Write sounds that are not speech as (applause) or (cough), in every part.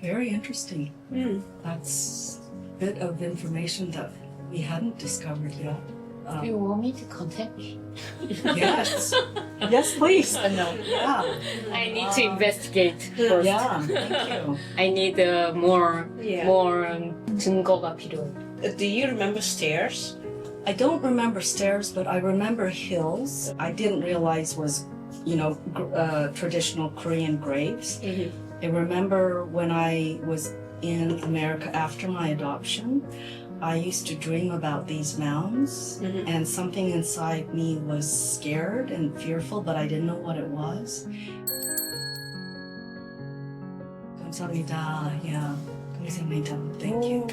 Very interesting. Mm. That's a bit of information that we hadn't discovered yet. Do you Um, want me to contact me? yes. (laughs) yes, please. Uh, no. Yeah. I need to investigate first. Yeah. Thank you. I need uh, more Yeah. more um, 증거가 필요해. Uh, Do you remember stairs? I don't remember stairs, but I remember hills. I didn't realize was, you know, gr- uh, traditional Korean graves. Mhm. I remember when I was in America after my adoption, I used to dream about these mounds, Mhm. and something inside me was scared and fearful, but I didn't know what it was. 감사합니다. Yeah. 감사합니다. Thank you.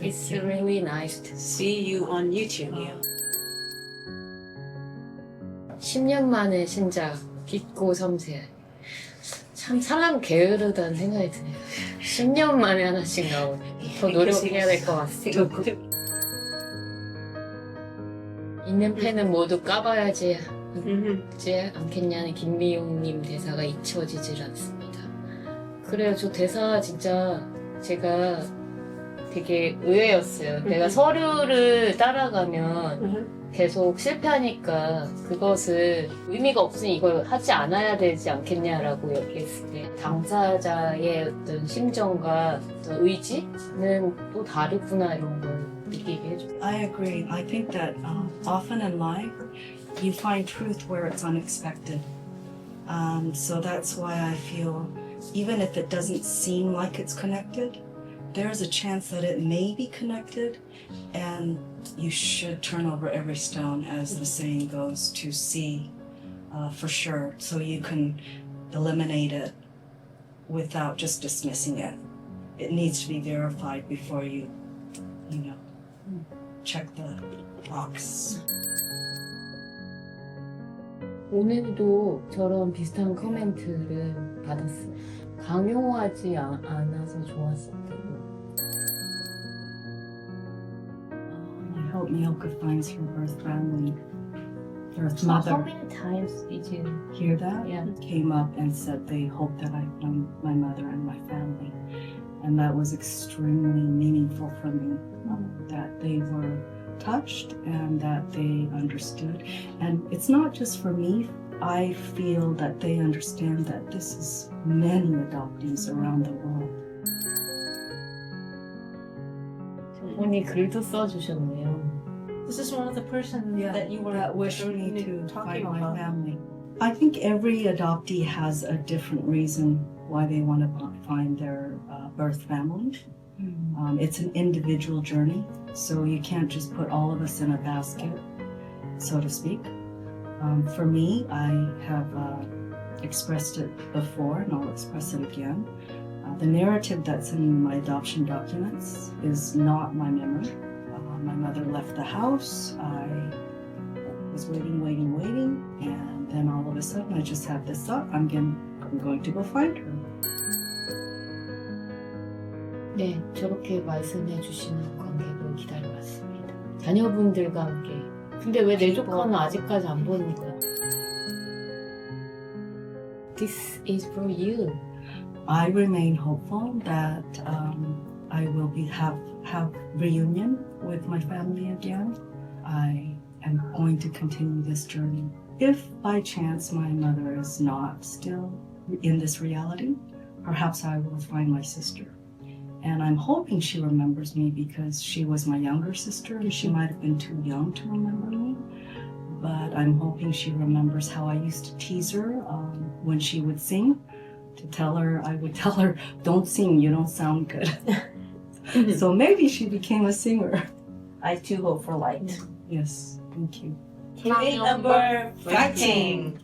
It's really nice to see. See you on YouTube. Yeah. 10년 만에 신작 깊고 섬세해. 참 사람 게으르다는 생각이 드네요. 10년 만에 하나씩 나오네. 더 노력해야 될 것 같습니다. 있는 펜은 모두 까봐야지. 하지 않겠냐는 김미용님 대사가 잊혀지질 않습니다. 그래요. 저 대사 진짜 제가 되게 의외였어요. 내가 음. 서류를 따라가면 Mhm. 계속 실패하니까 그것을 의미가 없으니 이걸 하지 않아야 되지 않겠냐라고 얘기했을 때 당사자의 어떤 심정과 어떤 의지는 또 다르구나 이런 걸 느끼게 해줘. I agree. I think that um, often in life, you find truth where it's unexpected. Um, so that's why I feel, even if it doesn't seem like it's connected, there's a chance that it may be connected, and you should turn over every stone, as the saying goes, to see uh, for sure, so you can eliminate it without just dismissing it. It needs to be verified before you, you know, check the box. 오늘도 저런 비슷한 코멘트를 받았어요. 강요하지 아- 않아서 좋았었다고. I hope Milka finds her birth family. Birth So how mother. many times did you? Hear that? Yeah. Came up and said they hope that I find my mother and my family. And that was extremely meaningful for me. um, that they were touched and that they understood. And it's not just for me. I feel that they understand that this is many adoptees around the world. 저분이 글도 써주셨네요. This is one of the person that you were that wish me to talking find my about. family. I think every adoptee has a different reason why they want to find their uh, birth family. Um, it's an individual journey, so you can't just put all of us in a basket, so to speak. Um, for me, I have uh, expressed it before, and I'll express it again. Uh, the narrative that's in my adoption documents is not my memory Uh, my mother left the house. I was waiting, waiting, waiting, and then all of a sudden, I just had this thought: I'm going, I'm going to go find her. 네, 저렇게 말씀해 주시는 관객을 기다려봤습니다. 자녀분들과 함께. 근데 왜 내 조카는 아직까지 안 보는 거야? This is for you. I remain hopeful that um, I will be have have reunion with my family again. I am going to continue this journey. If by chance my mother is not still in this reality, perhaps I will find my sister. And I'm hoping she remembers me because she was my younger sister and she might have been too young to remember me. But I'm hoping she remembers how I used to tease her um, when she would sing to tell her, I would tell her, don't sing, you don't sound good. (laughs) Mm-hmm. so maybe she became a singer. (laughs) I too hope for light. Yes, thank you. Number 15.